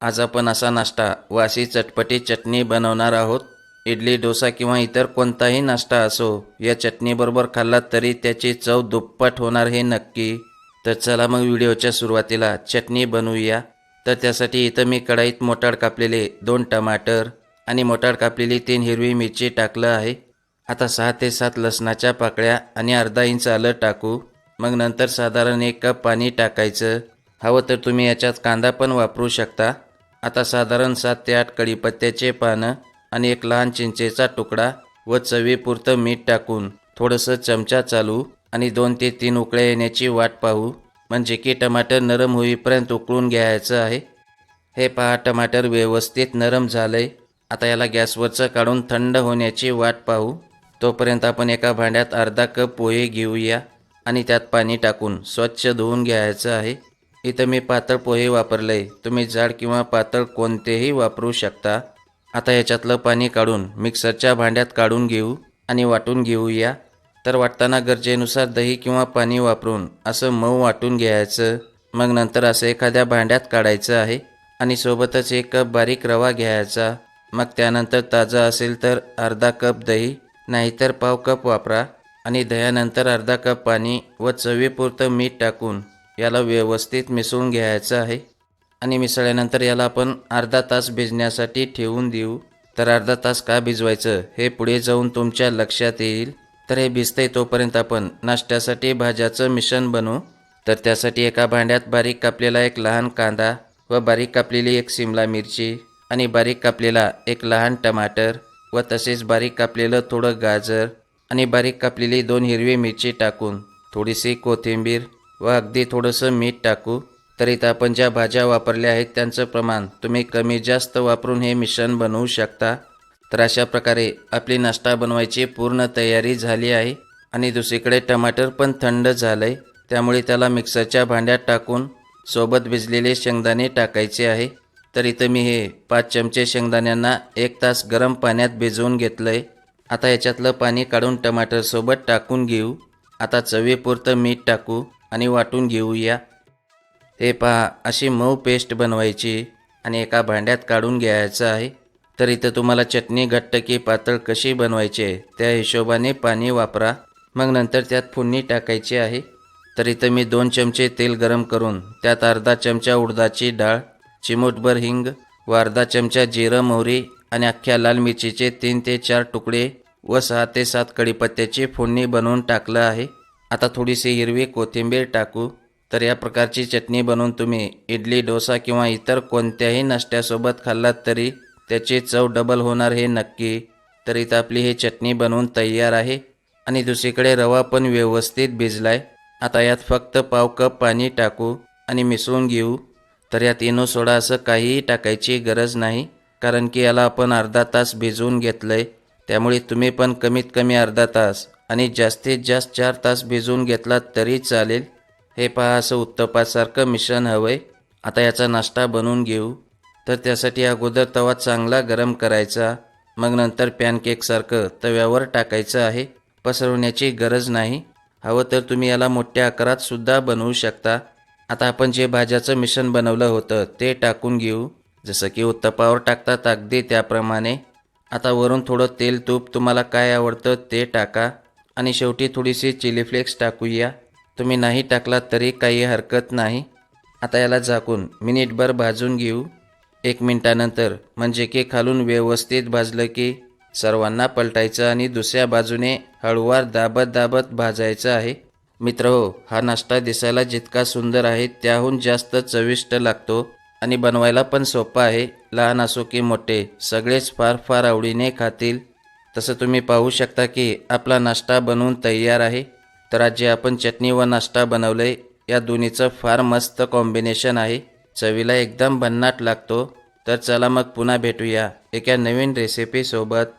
आज आपण असा नाश्ता व अशी चटपटी चटणी बनवणार आहोत. इडली डोसा किंवा इतर कोणताही नाश्ता असो या चटणीबरोबर खाल्ला तरी त्याची चव दुप्पट होणार हे नक्की. तर चला मग व्हिडिओच्या सुरुवातीला चटणी बनवूया. तर त्यासाठी इथं मी कढाईत मोटाड कापलेले दोन टमाटर आणि मोटाड कापलेली तीन हिरवी मिरची टाकलं आहे. आता सहा ते सात लसणाच्या पाकळ्या आणि अर्धा इंच आलं टाकू. मग नंतर साधारण एक कप पाणी टाकायचं. हवं तर तुम्ही याच्यात कांदा पण वापरू शकता. आता साधारण सात ते आठ कढीपत्त्याचे पानं आणि एक लहान चिंचेचा तुकडा व चवीपुरतं मीठ टाकून थोडंसं चमचा चालू आणि दोन ते तीन उकळ्या येण्याची वाट पाहू. म्हणजे की टमाटर नरम होईपर्यंत उकळून घ्यायचं आहे. हे पहा टमाटर व्यवस्थित नरम झालंय. आता याला गॅसवरचं काढून थंड होण्याची वाट पाहू. तोपर्यंत आपण एका भांड्यात अर्धा कप पोहे घेऊया आणि त्यात पाणी टाकून स्वच्छ धुवून घ्यायचं आहे. इथं मी पातळ पोहे वापरले तुम्ही जाड किंवा पातळ कोणतेही वापरू शकता. आता याच्यातलं पाणी काढून मिक्सरच्या भांड्यात काढून घेऊ आणि वाटून घेऊया. तर वाटताना गरजेनुसार दही किंवा पाणी वापरून असं मऊ वाटून घ्यायचं. मग नंतर असं एखाद्या भांड्यात काढायचं आहे आणि सोबतच एक कप बारीक रवा घ्यायचा. मग त्यानंतर ताजा असेल तर अर्धा कप दही नाहीतर पाव कप वापरा आणि दह्यानंतर अर्धा कप पाणी व चवीपुरतं मीठ टाकून याला व्यवस्थित मिसळून घ्यायचं आहे. आणि मिसळल्यानंतर याला आपण अर्धा तास भिजण्यासाठी ठेवून देऊ. तर अर्धा तास का भिजवायचं हे पुढे जाऊन तुमच्या लक्षात येईल. तर हे भिजतंय तोपर्यंत आपण नाश्त्यासाठी भाज्याचं मिश्रण बनवू. तर त्यासाठी एका भांड्यात बारीक कापलेला एक लहान कांदा व बारीक कापलेली एक सिमला मिरची आणि बारीक कापलेला एक लहान टमाटर व तसेच बारीक कापलेलं थोडं गाजर आणि बारीक कापलेली दोन हिरवी मिरची टाकून थोडीशी कोथिंबीर व अगदी थोडंसं मीठ टाकू. तर इथं आपण ज्या भाज्या वापरल्या आहेत त्यांचं प्रमाण तुम्ही कमी जास्त वापरून हे मिश्रण बनवू शकता. तर अशा प्रकारे आपली नाश्ता बनवायची पूर्ण तयारी झाली आहे. आणि दुसरीकडे टमाटर पण थंड झालंय. त्यामुळे त्याला मिक्सरच्या भांड्यात टाकून सोबत भिजलेले शेंगदाणे टाकायचे आहे. तर इथं मी हे पाच चमचे शेंगदाण्यांना एक तास गरम पाण्यात भिजवून घेतलंय. आता याच्यातलं पाणी काढून टमाटरसोबत टाकून घेऊ. आता चवीपुरतं मीठ टाकू. आणि वाटून घेऊया. हे पहा अशी मऊ पेस्ट बनवायची आणि एका भांड्यात काढून घ्यायचं आहे. तर इथं तुम्हाला चटणी घट्ट की पातळ कशी बनवायची आहे त्या हिशोबाने पाणी वापरा. मग नंतर त्यात फोडणी टाकायची आहे. तर इथं मी दोन चमचे तेल गरम करून त्यात अर्धा चमचा उडदाची डाळ चिमूटभर हिंग व अर्धा चमचा जिरं मोहरी आणि अख्ख्या लाल मिरचीचे तीन ते चार तुकडे व सहा ते सात कडीपत्त्याची फोडणी बनवून टाकलं आहे. आता थोडीशी हिरवी कोथिंबीर टाकू. तर या प्रकारची चटणी बनवून तुम्ही इडली डोसा किंवा इतर कोणत्याही नाश्त्यासोबत खाल्लात तरी त्याची चव डबल होणार हे नक्की. तर इथं आपली ही चटणी बनवून तयार आहे. आणि दुसरीकडे रवा पण व्यवस्थित भिजलाय. आता यात फक्त पाव कप पाणी टाकू आणि मिसळून घेऊ. तर यात इनो सोडा असं काहीही टाकायची गरज नाही कारण की याला आपण अर्धा तास भिजवून घेतलंय. त्यामुळे तुम्ही पण कमीत कमी अर्धा तास आणि जास्तीत जास्त चार तास भिजवून घेतलात तरी चालेल. हे पहा असं उत्तपासारखं मिश्रण हवंय. आता याचा नाश्ता बनवून घेऊ. तर त्यासाठी अगोदर तवा चांगला गरम करायचा. मग नंतर पॅनकेकसारखं तव्यावर टाकायचं आहे. पसरवण्याची गरज नाही. हवं तर तुम्ही याला मोठ्या आकारात सुद्धा बनवू शकता. आता आपण जे भाज्याचं मिश्रण बनवलं होतं ते टाकून घेऊ. जसं की उत्तपावर टाकतात अगदी त्याप्रमाणे. आता वरून थोडं तेल तूप तुम्हाला काय आवडतं ते टाका. आणि शेवटी थोडीशी चिली फ्लेक्स टाकूया. तुम्ही नाही टाकलात तरी काही हरकत नाही. आता याला झाकून मिनिटभर भाजून घेऊ. एक मिनिटानंतर म्हणजे की खालून व्यवस्थित भाजलं की सर्वांना पलटायचं आणि दुसऱ्या बाजूने हळूवार दाबत दाबत भाजायचं आहे. मित्र हो हा नाश्ता दिसायला जितका सुंदर आहे त्याहून जास्त चविष्ट लागतो. आणि बनवायला पण सोपा आहे. लहान असो की मोठे सगळेच फार फार आवडीने खातील. तसं तुम्ही पाहू शकता की आपला नाश्ता बनवून तयार आहे. तर आज जे आपण चटणी व नाश्ता बनवलंय या दोन्हीचं फार मस्त कॉम्बिनेशन आहे. चवीला एकदम भन्नाट लागतो. तर चला मग पुन्हा भेटूया एका नवीन रेसिपीसोबत